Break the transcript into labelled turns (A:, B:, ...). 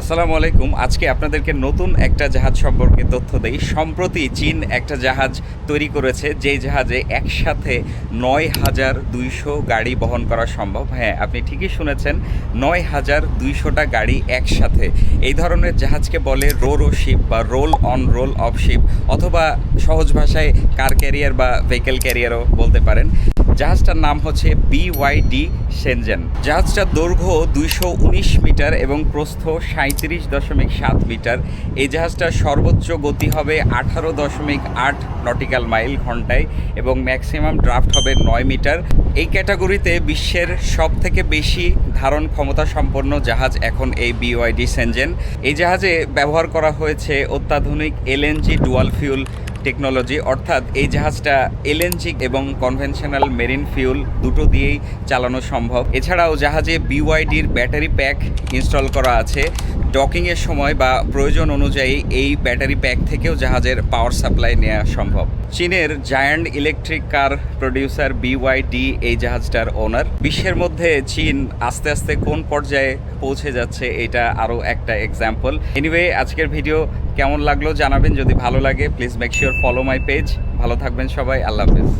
A: আসসালামু আলাইকুম। আজকে আপনাদেরকে নতুন একটা জাহাজ সম্পর্কে তথ্য দেই। সম্প্রতি চীন একটা জাহাজ তৈরি করেছে, যেই জাহাজে একসাথে নয় হাজার দুইশো গাড়ি বহন করা সম্ভব। হ্যাঁ আপনি ঠিকই শুনেছেন, নয় হাজার দুইশোটা গাড়ি একসাথে। এই ধরনের জাহাজকে বলে রো রো শিপ বা roll on roll off ship, অথবা সহজ ভাষায় কার ক্যারিয়ার বা ভেহিকেল ক্যারিয়ারও বলতে পারেন। জাহাজটার নাম হচ্ছে বিওয়াইডি সেনজেন জাহাজটার দৈর্ঘ্য দুইশো উনিশ মিটার এবং প্রস্থ সাঁত্রিশ দশমিক সাত মিটার। এই জাহাজটার সর্বোচ্চ গতি হবে আঠারো দশমিক আট নটিক্যাল মাইল ঘন্টায় এবং ম্যাক্সিমাম ড্রাফট হবে নয় মিটার। এই ক্যাটাগরিতে বিশ্বের সব থেকে বেশি ধারণ ক্ষমতা সম্পন্ন জাহাজ এখন এই বিওয়াইডি সেনজেন এই জাহাজে ব্যবহার করা হয়েছে অত্যাধুনিক এলএনজি ডুয়াল ফিউল টেকনোলজি অর্থাৎ এই জাহাজটা এলএনজি এবং কনভেনশনাল মেরিন ফিউল দুটো দিয়েই চালানো সম্ভব। এছাড়াও জাহাজে বিওয়াইডির ব্যাটারি প্যাক ইনস্টল করা আছে। ডকিংয়ের সময় বা প্রয়োজন অনুযায়ী এই ব্যাটারি প্যাক থেকেও জাহাজের পাওয়ার সাপ্লাই নেওয়া সম্ভব। চীনের giant electric car producer BYD এই জাহাজটার ওনার। বিশ্বের মধ্যে চীন আস্তে আস্তে কোন পর্যায়ে পৌঁছে যাচ্ছে এটা আরও একটা এক্সাম্পল এনিওয়ে আজকের ভিডিও কেমন লাগল জানাবেন, যদি ভালো লাগে please make sure follow my page ভালো থাকবেন সবাই, আল্লাহ হাফেজ।